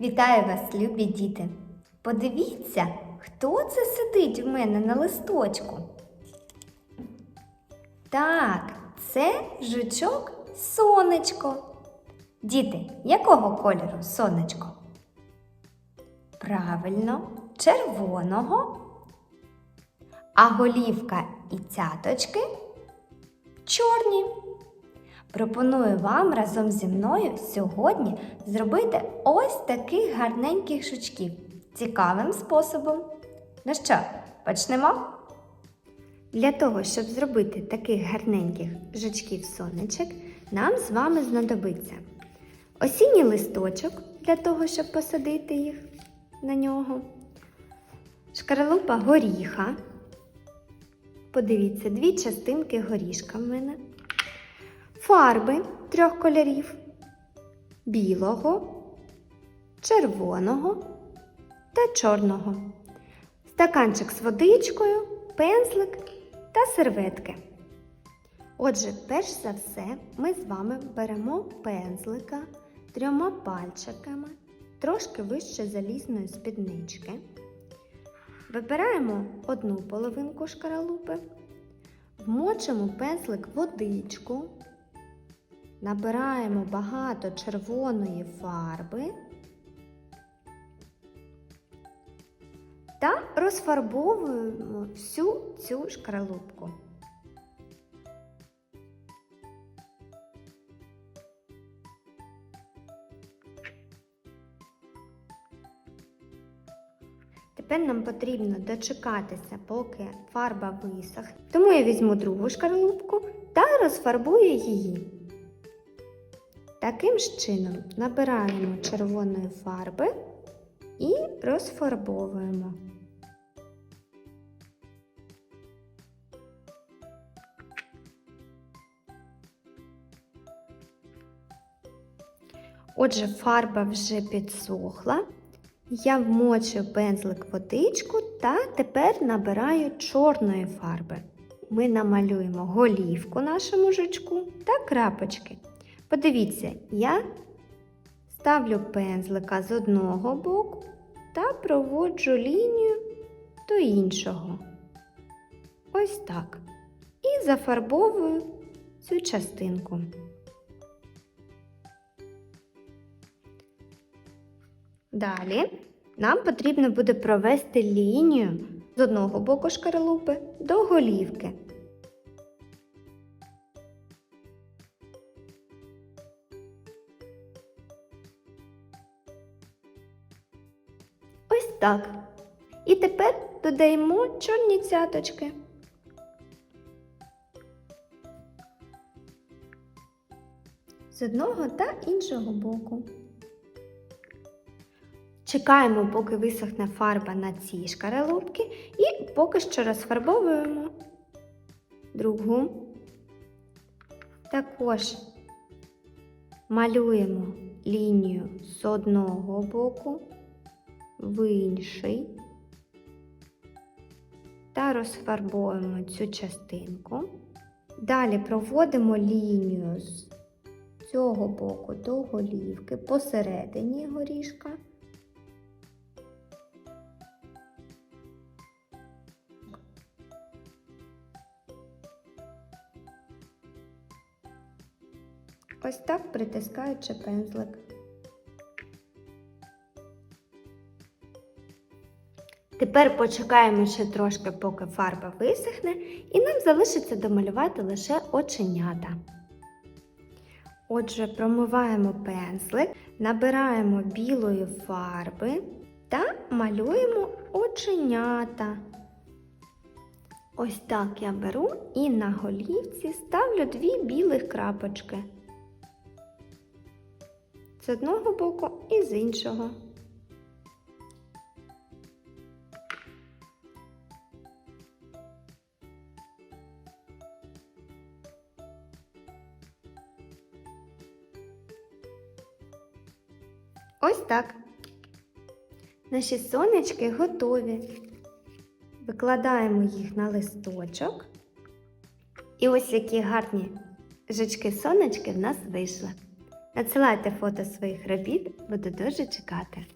Вітаю вас, любі діти! Подивіться, хто це сидить в мене на листочку. Так, це жучок сонечко. Діти, якого кольору сонечко? Правильно, червоного. А голівка і цяточки чорні. Пропоную вам разом зі мною сьогодні зробити ось таких гарненьких жучків цікавим способом. Ну що, почнемо? Для того, щоб зробити таких гарненьких жучків сонечок, нам з вами знадобиться осінній листочок для того, щоб посадити їх на нього, шкаралупа горіха. Подивіться, дві частинки горішка в мене фарби трьох кольорів білого, червоного та чорного, стаканчик з водичкою, пензлик та серветки. Отже, перш за все, ми з вами беремо пензлика трьома пальчиками, трошки вище залізної спіднички. Вибираємо одну половинку шкаралупи, вмочимо пензлик водичку, набираємо багато червоної фарби та розфарбовуємо всю цю шкаралупку. Тепер нам потрібно дочекатися, поки фарба висохне. Тому я візьму другу шкарлупку та розфарбую її. Таким ж чином набираємо червоної фарби і розфарбовуємо. Отже, фарба вже підсохла. Я вмочую пензлик водичку та тепер набираю чорної фарби. Ми намалюємо голівку нашому жучку та крапочки. Подивіться, я ставлю пензлика з одного боку та проводжу лінію до іншого. Ось так. І зафарбовую цю частинку. Далі нам потрібно буде провести лінію з одного боку шкаралупи до голівки. Так. І тепер додаємо чорні цяточки. З одного та іншого боку. Чекаємо, поки висохне фарба на цій шкаралупці і поки що розфарбовуємо другу. Також малюємо лінію з одного боку в інший та розфарбуємо цю частинку. Далі проводимо лінію з цього боку до голівки посередині горішка. Ось так притискаючи пензлик. Тепер почекаємо ще трошки, поки фарба висохне, і нам залишиться домалювати лише оченята. Отже, промиваємо пензлик, набираємо білої фарби та малюємо оченята. Ось так я беру і на голівці ставлю дві білих крапочки з одного боку і з іншого. Ось так. Наші сонечки готові. Викладаємо їх на листочок. І ось які гарні жучки сонечки в нас вийшли. Надсилайте фото своїх робіт, буду дуже чекати.